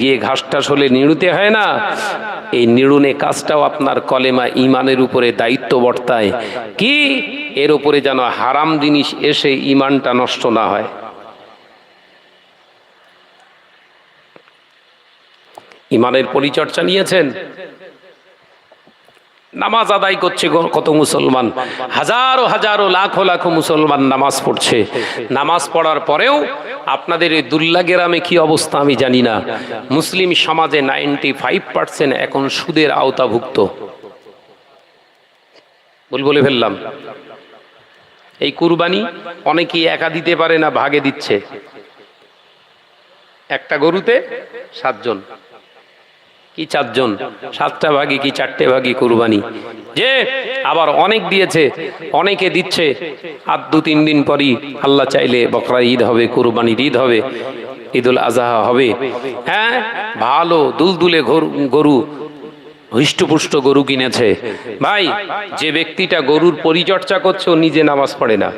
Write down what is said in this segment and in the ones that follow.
গিয়ে ঘাস টাস হলে নিড়ুতে হয় না? এই নিড়ুনে কাজটাও আপনার কলেমা ইমানের উপরে দায়িত্ব বর্তায়। কি? এর উপরে যেন হারাম জিনিস এসে ইমানটা নষ্ট না হয়। ইমানের পরিচর্চা নিয়েছেন? নামাজ আদায় করছে কত মুসলমান। হাজারো হাজারো লাখো লাখো মুসলমান নামাজ পড়ছে। নামাজ পড়ার পরেও আপনাদের এই দুল্লা গ্রামে কি অবস্থা আমি জানি না। মুসলিম সমাজে নাইনটি ফাইভ পার্সেন্ট এখন সুদের আওতাভুক্ত। বল বলে ফেললাম। এই কুরবানি অনেকেই একা দিতে পারে না, ভাগে দিচ্ছে। একটা গরুতে সাতজন। কি চারজন? সাতটা ভাগি কি চারটে ভাগি কুরবানি। যে আবার অনেক দিয়েছে, অনেকে দিচ্ছে, আর দু তিন দিন পরই আল্লাহ চাইলে বকরা ঈদ হবে কুরবানির ঈদ হবে, ঈদুল আজহা হবে। হ্যাঁ ভালো দুলদুলে গরু, হৃষ্টপুষ্ট গরু কিনেছে। ভাই, যে ব্যক্তিটা গরুর পরিচর্যা করছে, ও নিজে নামাজ পড়ে না।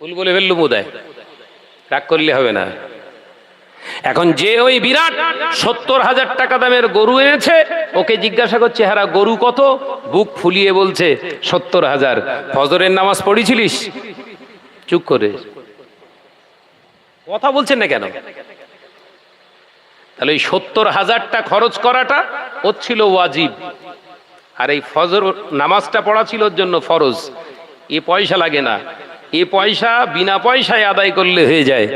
ভুল বলে ফেললু বোধহয়। রাগ করলে হবে না। এখন যে ওই বিরাট সত্তর হাজার টাকা দামের গরু এনেছে, ওকে জিজ্ঞাসা করছে হ্যাঁ গরু কত? বুক ফুলিয়ে বলছে, সত্তর হাজার। ফজরের নামাজ পড়েছিলিস? চুপ করে। কথা বলছেন না কেন? তাহলে এই সত্তর হাজারটা খরচ করাটা ওর ছিল ওয়াজিব। আর এই ফজর নামাজটা পড়া ছিল ওর জন্য ফরজ। এ পয়সা লাগে না। এ পয়সা বিনা পয়সায় আদায় করলে হয়ে যায়।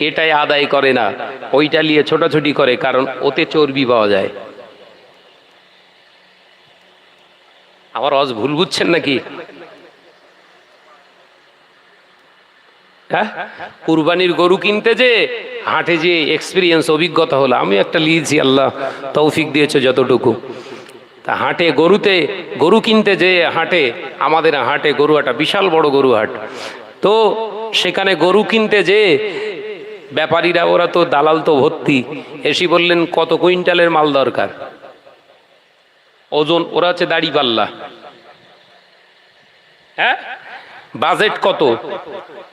এটাই আদায় করে না। ওইটা নিয়ে ছোটাছুটি করে, কারণ ওতে চর্বি পাওয়া যায়। আমার অজ ভুল বুঝছেন নাকি? হ্যাঁ? কুরবানির গরু কিনতে যে হাটে যে এক্সপিরিয়েন্স অভিজ্ঞতা হলো। আমি একটা লিয়েছি আল্লাহ তৌফিক দিয়েছে যতটুকু। তা হাটে গরুতে, গরু কিনতে যে হাটে, আমাদের হাটে গরু হাটা বিশাল বড় গরু হাট তো সেখানে গরু কিনতে যে ব্যাপারীরা, ওরা তো দালাল তো ভর্তি। এসি বললেন, কত কুইন্টালের মাল দরকার? ওজন, ওরা হচ্ছে দাড়ি পাল্লা। হ্যাঁ? বাজেট কত?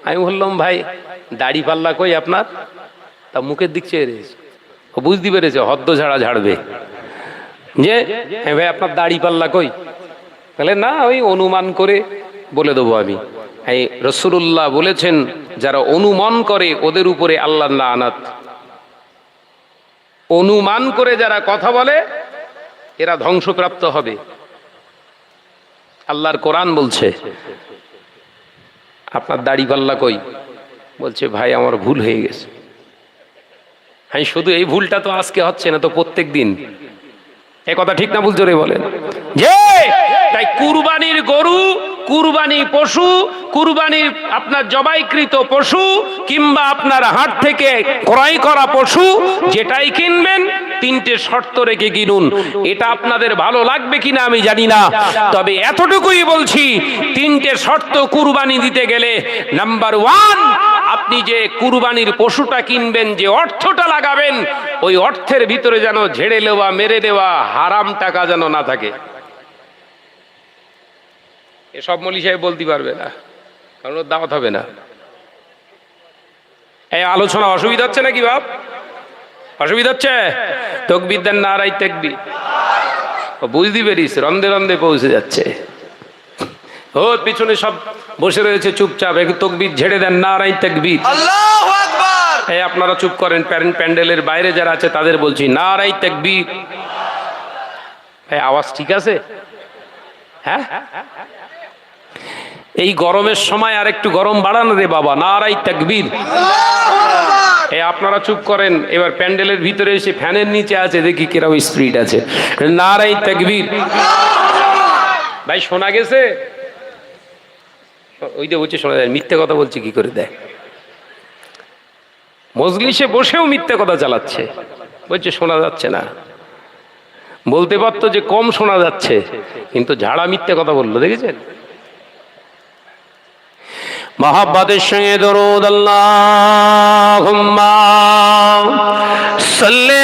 আমি বললাম, ভাই, দাড়ি পাল্লা কই আপনার? তা মুখের দিক চেয়ে বুঝতে পেরেছে, হদ্দ ঝাড়া ঝাড়বে। যে হ্যাঁ ভাই, আপনার দাড়ি পাল্লা কই? তাহলে না, ওই অনুমান করে বলে দেবো আমি। এই রসুল্লাহ বলেছেন যারা অনুমান করে ওদের উপরে আল্লাহ আনাত অনুমান করে যারা কথা বলে, এরা ধ্বংসপ্রাপ্ত হবে। আল্লাহর কোরআন বলছে, আপনার দাড়ি পাল্লা কই? বলছে, ভাই, আমার ভুল হয়ে গেছে। হ্যাঁ শুধু এই ভুলটা তো আজকে হচ্ছে না, তো প্রত্যেক দিন। এ কথা ঠিক না, ভুল জোরে বলেন। যে, তাই কুরবানির গরু কুরবানি পশু, কুরবানির আপনার জবাইকৃত পশু কিংবা আপনার হাট থেকে ক্রয় করা পশু, যেটাই কিনবেন, তিনটে শর্ত রেখে কিনুন। এটা আপনাদের ভালো লাগবে কিনা আমি জানি না। তবে এতটুকুই বলছি, তিনটে শর্ত কুরবানি দিতে গেলে, নাম্বার ওয়ান, আপনি যে কুরবানির পশুটা কিনবেন, যে অর্থটা লাগাবেন, ওই অর্থের ভিতরে যেন ঝেড়ে দেওয়া, মেরে দেওয়া হারাম টাকা যেন না থাকে। এসব মলি সাহেব বলতে পারবে না কারণ ওর দাওয়াত হবে না। এই আলোচনা অসুবিধা হচ্ছে নাকি বাপ? অসুবিধা হচ্ছে? তকবির দেন নারাই তেকবি ও বুঝতে পেরিস রন্দে রন্দে পৌঁছে যাচ্ছে। ওর পিছনে সব বসে রয়েছে চুপচাপ একটু তকবির ঝেড়ে দেন নারাই তেকবির। আকবার! আপনারা চুপ করেন প্যারেন্ট প্যান্ডেলের বাইরে যারা আছে তাদের বলছি নারাই তেকবির। এই আওয়াজ ঠিক আছে? হ্যাঁ? এই গরমের সময় আর একটু গরম বাড়ানো রে বাবা নারাই তেকবির। এই আপনারা চুপ করেন এবার প্যান্ডেলের ভিতরে এসে ফ্যানের নিচে আছে দেখি কীরকম স্পিড আছে। নারাই তেকবির। ভাই শোনা গেছে? ওই যে বলছে শোনা যায় মিথ্যে কথা বলছে কি করে দেয়? মজলিসে বসেও মিথ্যে কথা চালাচ্ছে। বলছে শোনা যাচ্ছে না। বলতে পারতো যে কম শোনা যাচ্ছে কিন্তু ঝাড়া মিথ্যে কথা বলল দেখেছেন? মহাব্বাদের সঙ্গে দরুদ আল্লাহুম্মা সাল্লি